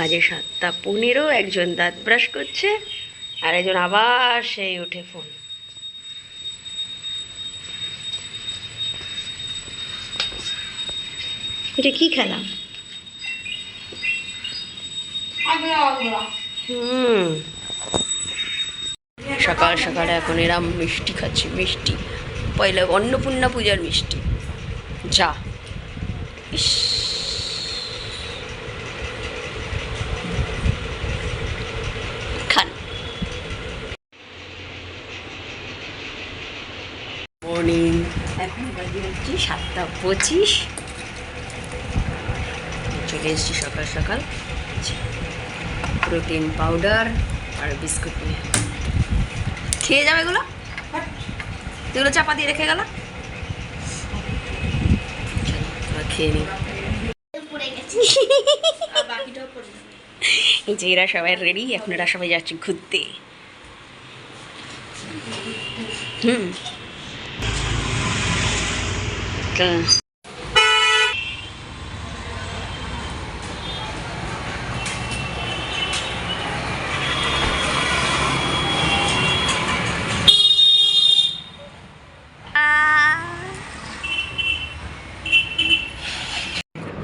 বাজে সাতটা পনেরো, একজন দাঁত ব্রাশ করছে আর একজন আবার সেই উঠে ফোন এটা কি খেলা? সকাল সকালে এখন এরা মিষ্টি খাচ্ছে, মিষ্টি। পয়লা অন্নপূর্ণা পূজার মিষ্টি। যা। ইস। এখন বাজে হচ্ছে সাতটা পঁচিশ। চলে এসেছি সকাল সকাল। প্রোটিন পাউডার আর বিস্কুট নিয়ে। খেয়ে যাবে এগুলো। এগুলো চাপা দিয়ে রেখে গেল। খেয়ে নিই। এই যে এরা সবাই রেডি এখন এরা সবাই যাচ্ছে ঘুরতে। হুম। তা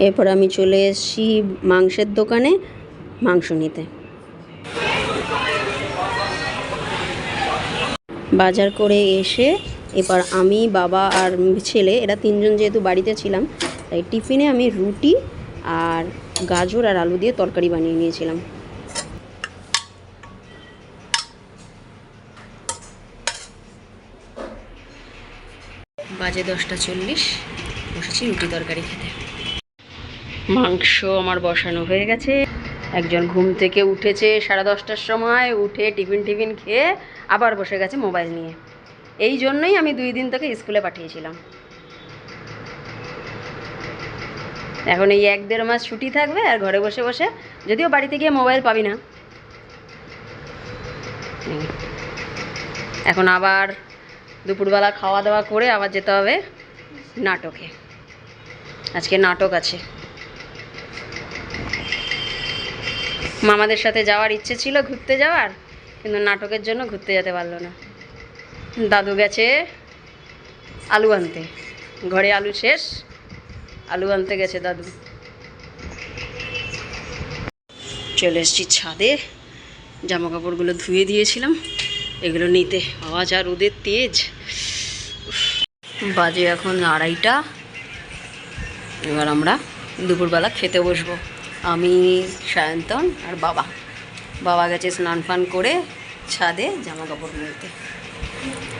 এরপর আমি চলে এসেছি মাংসের দোকানে মাংস নিতে। বাজার করে এসে এবার আমি, বাবা আর ছেলে, এরা তিনজন যেহেতু বাড়িতে ছিলাম, তাই টিফিনে আমি রুটি আর গাজর আর আলু দিয়ে তরকারি বানিয়ে নিয়েছিলাম। বাজে দশটা চল্লিশ, বসেছি রুটি তরকারি খেতে। মাংস আমার বসানো হয়ে গেছে। একজন ঘুম থেকে উঠেছে সাড়ে দশটার সময়, উঠে টিফিন টিফিন খেয়ে আবার বসে গেছে মোবাইল নিয়ে। এই জন্যই আমি দুই দিন থেকে স্কুলে পাঠিয়েছিলাম। এখন এই এক দেড় মাস ছুটি থাকবে আর ঘরে বসে বসে যদিও বাড়িতে গিয়ে মোবাইল পাবি না। এখন আবার দুপুরবেলা খাওয়া দাওয়া করে আবার যেতে হবে নাটকে। আজকে নাটক আছে। মামাদের সাথে যাওয়ার ইচ্ছে ছিল ঘুরতে যাওয়ার, কিন্তু নাটকের জন্য ঘুরতে যেতে পারল না। দাদু গেছে আলু আনতে। ঘরে আলু শেষ, আলু আনতে গেছে দাদু। চলে এসেছি ছাদে জামা কাপড়গুলো ধুয়ে দিয়েছিলাম, এগুলো নিতে। আওয়াজ আর রোদের তেজ। বাজে এখন আড়াইটা। এবার আমরা দুপুরবেলা খেতে বসবো। আমি, সায়ন্তন আর বাবা। বাবা গেছে স্নান ফান করে ছাদে জামা কাপড় নিতে।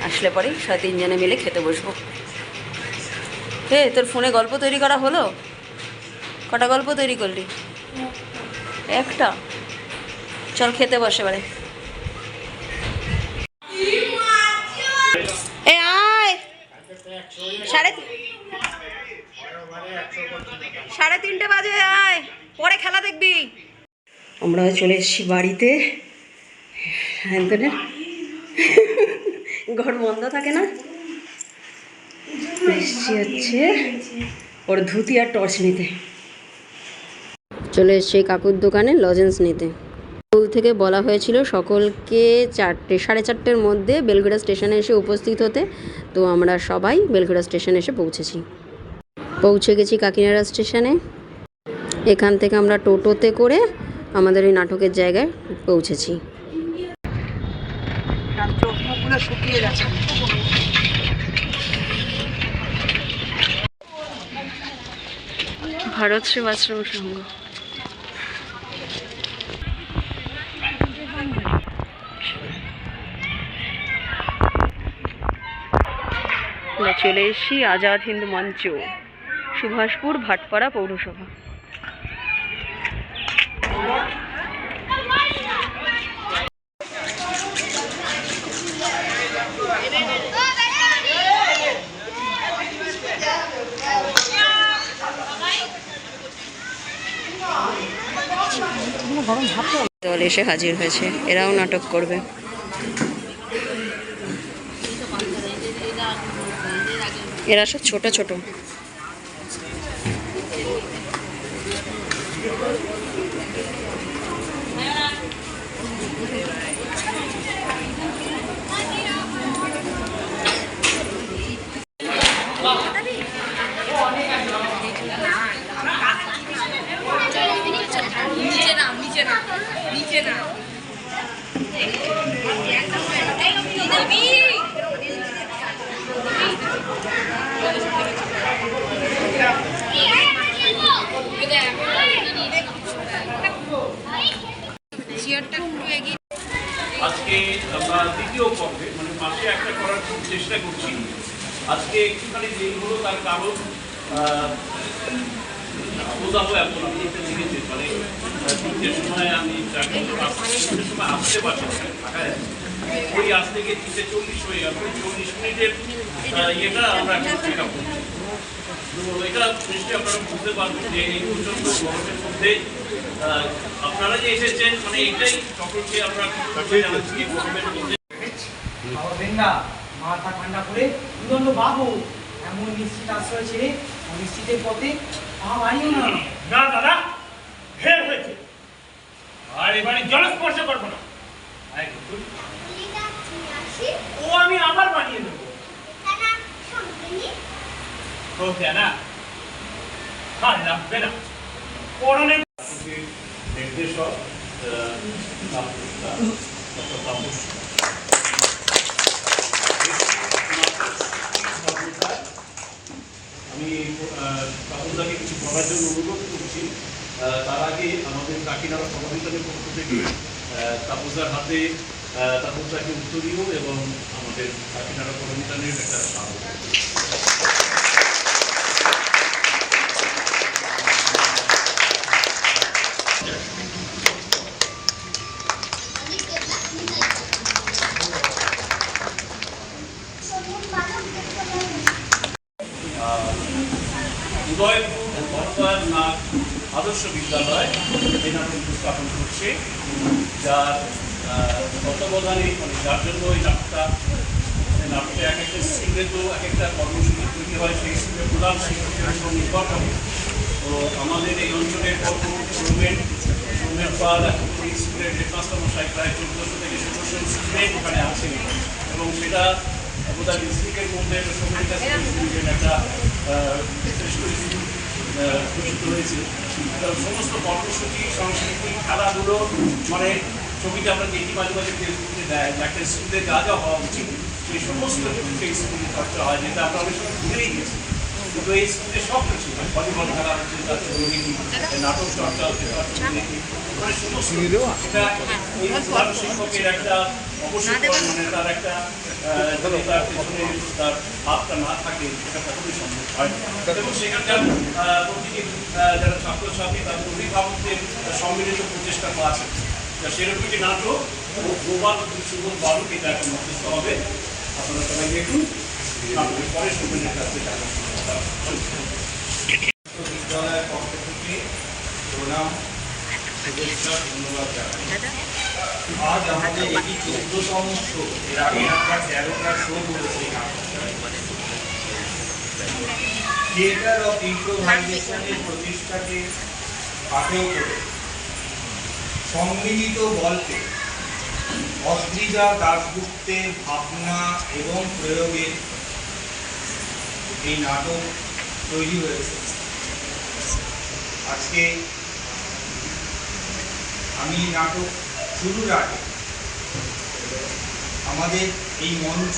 আসলে পরেই সাড়ে তিনজনে মিলে খেতে বসবো। হে, তোর ফোনে গল্প তৈরি করা হলো? কটা গল্প তৈরি করলি? একটা। চল খেতে বসে এবারে। সাড়ে সাড়ে তিনটে বাজে, আয়! পরে খেলা দেখবি। আমরা চলে এসেছি বাড়িতে। সায়ন্তনের ঘর বন্ধ থাকে না? এসছি হচ্ছে ওর ধুতি আর টর্চ নিতে। চলে এসছি কাকুর দোকানে লজেন্স নিতে। স্কুল থেকে বলা হয়েছিল সকলকে চারটে, সাড়ে চারটের মধ্যে বেলঘড়া স্টেশনে এসে উপস্থিত হতে। তো আমরা সবাই বেলঘড়া স্টেশনে এসে পৌঁছেছি। পৌঁছে গেছি কাকিনাড়া স্টেশনে। এখান থেকে আমরা টোটোতে করে আমাদের এই নাটকের জায়গায় পৌঁছেছি। ভারত সেবাশ্রম আমরা চলে এসেছি আজাদ হিন্দ মঞ্চ সুভাষপুর ভাটপাড়া পৌরসভা। দল এসে হাজির হয়েছে। এরাও নাটক করবে। এরা সব ছোট ছোট। আজকে আমরা দ্বিতীয় পর্বে মানে মাসে একটা করার খুব চেষ্টা করছি। আজকে একটুখানি দেরি তার কারণ বোঝাবো এখন এটা মানে আহ, তিনটের সময় আমি তিনটের সময় আসতে পারছি ঢাকায় ওই আজ থেকে তিনটে চল্লিশ হয়ে গেল। চল্লিশ মিনিটের ইয়েটা আমরা এখন চেক আপ করছি এটা নিশ্চয়ই আপনারা বুঝতে পারবেন যে এই প্রচণ্ড গরমের মধ্যে আপনারা যে এসেছেন মানে এটাই সকলকে আমরা জানাচ্ছি গরমের মধ্যে না মাথা ঠান্ডা করে বাবু এমন নিশ্চিত আশ্রয় ছেড়ে অনিশ্চিতের পথে পা বাড়িও না না দাদা ফের হয়েছে আর এবারে জলস্পর্শ করব না আয় কুকুর, ও আমি আবার বানিয়ে দেবো তো না আর লাগবে না পরনে নির্দেশক আহ, ডক্টর তাপস আমি তাপসদাকে কিছু বলার জন্য অনুরোধ করছি। তার আগে আমাদের কাকিনাড়া সমাবেশের পক্ষ থেকে তাপসদার হাতে তাপসদাকে উত্তরীয় এবং আমাদের কাকিনাড়া কর্মীটানের একটা স্মারক উদয়পুর বর্তমান নাথ আদর্শ বিদ্যালয় এই নাটক উপস্থাপন করছে, যার তত্ত্বাবধানে মানে যার জন্য এই নাটকটা নাটকে এক একটা স্কুলে তো এক একটা কর্মসূচি তৈরি হয়, সেই স্কুলের প্রধান শিক্ষকের উপর নির্ভর করে তো আমাদের এই অঞ্চলের রুমেন রুমের পাল এখন এই স্কুলের হেডমাস্টার মশাই প্রায় চোদ্দশো থেকে ষোলোশো স্টুডেন্ট ওখানে আছেন এবং সেটা বোধহয় ডিস্ট্রিক্টের মধ্যে একটা আহ, ঘোষিত হয়েছে সমস্ত কর্মসূচি সংস্কৃতি খেলাধুলো মানে ছবিটা আমরা দেখি মাঝে মাঝে ফেসবুকে দেয় একটা স্কুলে যা যা হওয়া উচিত সেই সমস্ত কিছু সেই স্কুলে চর্চা হয়। যেটা আমরা অনেক সময় ভুলেই গেছি কিন্তু এই স্কুলে সব কিছু হয় ভলিবল খেলা হচ্ছে। তার সঙ্গীতি নাটক চর্চা হচ্ছে। মানে সমস্ত এটা এই শিক্ষকের একটা অবশ্যই মানে তার একটা যদি তার পেছনে তার হাতটা না থাকে সেটা কখনোই সম্ভব হয় এবং সেখানকার প্রতিটি যারা ছাত্রছাত্রী তাদের অভিভাবকদের সম্মিলিত প্রচেষ্টা আছে সেরকম একটি নাটক ও গোপাল সুবোধ বালক এটা একটা মধ্যস্থ হবে আপনারা সবাই দেখুন নাটকের পরে সুবিধের কাছে দেখা বিদ্যালয়ের পক্ষ থেকে প্রণাম সম্মিলিত গল্পে অদ্রিজা দাশগুপ্তের ভাবনা এবং প্রয়োগে এই নাটক তৈরি হয়েছে। আজকে আমি নাটক শুরুর আগে আমাদের এই মঞ্চ,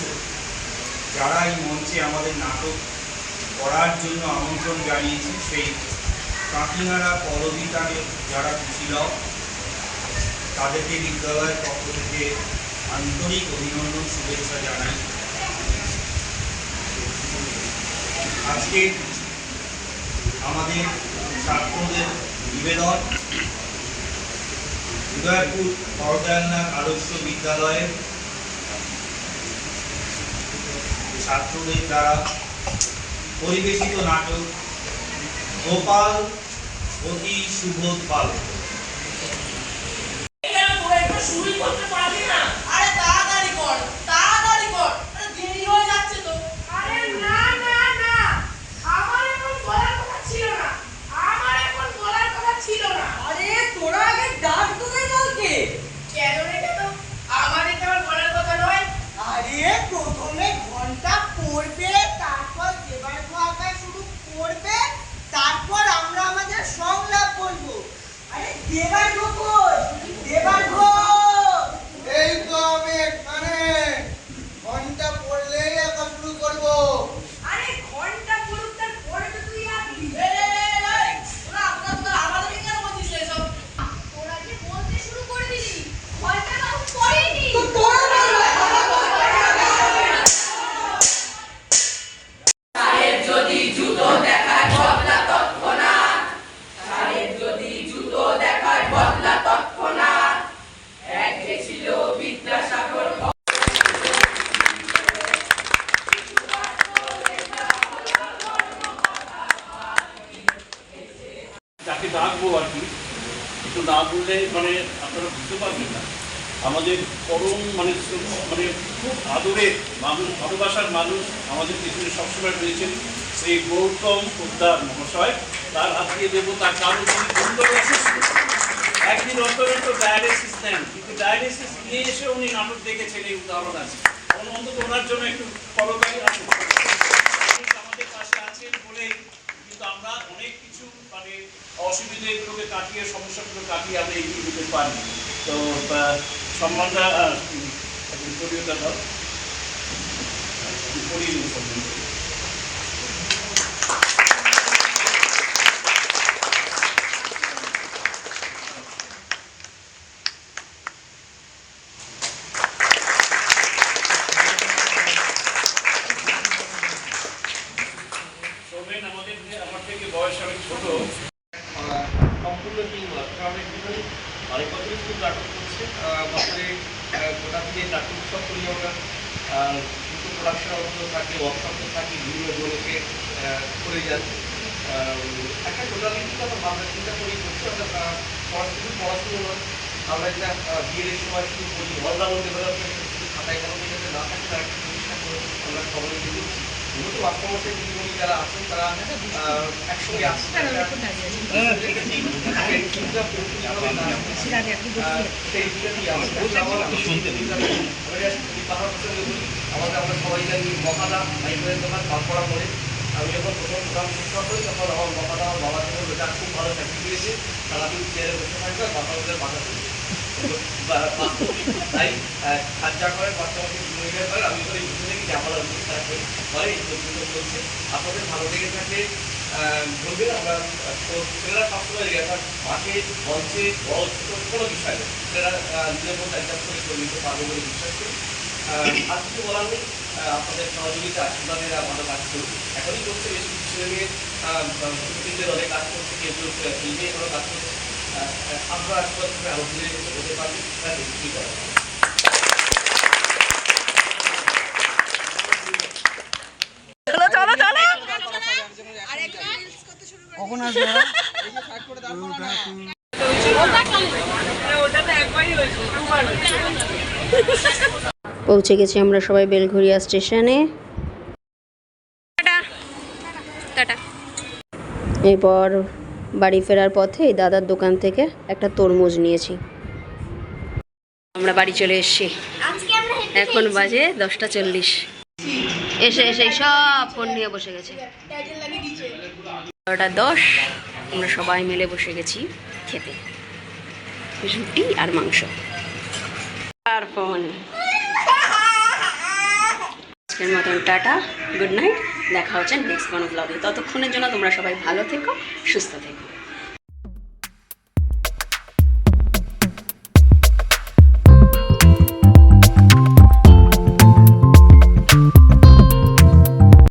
যারা এই মঞ্চে আমাদের নাটক করার জন্য আমন্ত্রণ জানিয়েছে, সেই কাকিনাড়া পরবিতানের যারা কুশীলক তাদেরকে বিদ্যালয়ের পক্ষ থেকে আন্তরিক অভিনন্দন, শুভেচ্ছা জানাই। আজকে আমাদের ছাত্রদের নিবেদন উদয়পুর বড়দয়ালনাথ আদর্শ বিদ্যালয়ের ছাত্রদের দ্বারা পরিবেশিত নাটক গোপাল অতি সুবোধ পাল শুরুই করতে পারলি না আরে তাড়াতাড়ি কর তাড়াতাড়ি কর আরে দেরি হয়ে যাচ্ছে তো আরে না না না আমার এখন বলার কথা ছিল না আমার এখন বলার কথা ছিল না আরে তোরা আগে ডাক তোদের বলকে কেন রে কেন আমার এটা আমার বলার কথা নয় আরে প্রথমে ঘণ্টা পড়বে তারপর দেবার আঁকা শুরু করবে তারপর আমরা আমাদের সংলাপ বলব আরে দেবার কই দেবার এই তো আমি এখানে ঘণ্টা পড়লেই একা শুরু করব আরে ঘণ্টা পড়ুক তার পরে তো তুই আসবি এই, এই, এই, এই, তোরা আপনার তোরা আমাদেরকে কেন বলছিস এসব? তোরা যে বলতে শুরু করে দিলি বললে মানে আপনারা বুঝতে পারবেন না। আমাদের পরম মানে মানে খুব আদরের মানুষ, ভালোবাসার মানুষ আমাদের পিছনে সবসময় রয়েছেন সেই গৌতম পোদ্দার মহাশয়। তার হাত দিয়ে দেবো, তার কারণ একদিন অন্তত ডায়ালিসিস নেন, কিন্তু ডায়ালিসিস নিয়ে এসে উনি নাটক দেখেছেন, এই উদাহরণ আছে। অন- অন্তত ওনার জন্য একটু করতালি আছে আমাদের পাশে আছেন বলেই কিন্তু আমরা অনেক কিছু মানে অসুবিধাগুলোকে কাটিয়ে সমস্যাগুলো কাটিয়ে আমরা এগিয়ে যেতে পারি। তো সম্মানটা আহ, একটু পরিয়তা দাও পরিয়ে দিন সম্মান করে। সোমেন আমাদের যে আমার থেকে বয়স অনেক ছোট সম্পূর্ণ টিম ওয়ার্ক কারণ একটুখানি অনেক বছর স্কুল নাটক করছে আহ, বছরে আহ, গোটা থেকে নাটক উৎসব করি আমরা আর কিছু প্রোডাকশন থাকে ওয়ার্কশপ থাকে বিভিন্ন জনকে করে যান একটা টোটালি কিন্তু আমরা ভাবনা চিন্তা করি করছি আমরা আহ, পড়া- শুধু পড়াশুনো নয় আমরা আহ, বিয়ের সময় শুরু করি অলরাউন্ড ডেভেলপমেন্ট খাতায় কলমে যাতে না থাকে তার একটা প্রতিষ্ঠা করে আমরা সবাই মিলে মূলত মাস্টারমশাই দিদিমণি যারা আছেন তারা একসঙ্গে আসছেন আমাদের আমরা মহাদা বাইকের দোকান তারপর পরে আমি যখন প্রথম প্রধান শিক্ষক করি তখন আমার মহাদা আমার বাবা যখন ওটা খুব ভালো চাকরি পেয়েছে। তারা কিন্তু চেয়ারে বসে থাকবে বাবা ওদের বাধা দেবে। তাই খাজা করে আমাকে ভূমিকা করে, আমি করে বুঝে দেখি যে আমার অনেক খারাপ হয়ে এই পর্যন্ত চলছে। আপনাদের ভালো লেগে থাকে বলবেন, আমরা তো ছেলেরা সবসময় রেখার মাঠে মঞ্চে বড় ছোট, কোনো বিষয় নেই ছেলেরা নিজের মতো অ্যাডজাস্ট করে করে নিতে পারবে বলে বিশ্বাস করি। আর কিছু বলার নেই। আপনাদের সহযোগিতা আশীর্বাদের ভালো কাজ করুন এখনই করছে বেশ কিছু ছেলে মেয়ে অনেক কাজ করছে কেউ কেউ ফিল্মে কাজ করছে। আপনারা আশীর্বাদ করে হতে পারবে তাই কি করা যায়। পৌঁছে গেছি আমরা সবাই বেলঘরিয়া স্টেশনে। এরপর বাড়ি ফেরার পথে দাদার দোকান থেকে একটা তরমুজ নিয়েছি। আমরা বাড়ি চলে এসেছি। এখন বাজে দশটা চল্লিশ। এসে এসে সব ফোন নিয়ে বসে গেছে। বারোটা দশ আমরা সবাই মিলে বসে গেছি খেতে। রুটি আর মাংস। আর ফোন। আজকের মতন টাটা, গুড নাইট, দেখা হচ্ছে নেক্সট কোনো ব্লগে ততক্ষণের জন্য তোমরা সবাই ভালো থেকো, সুস্থ থেকো।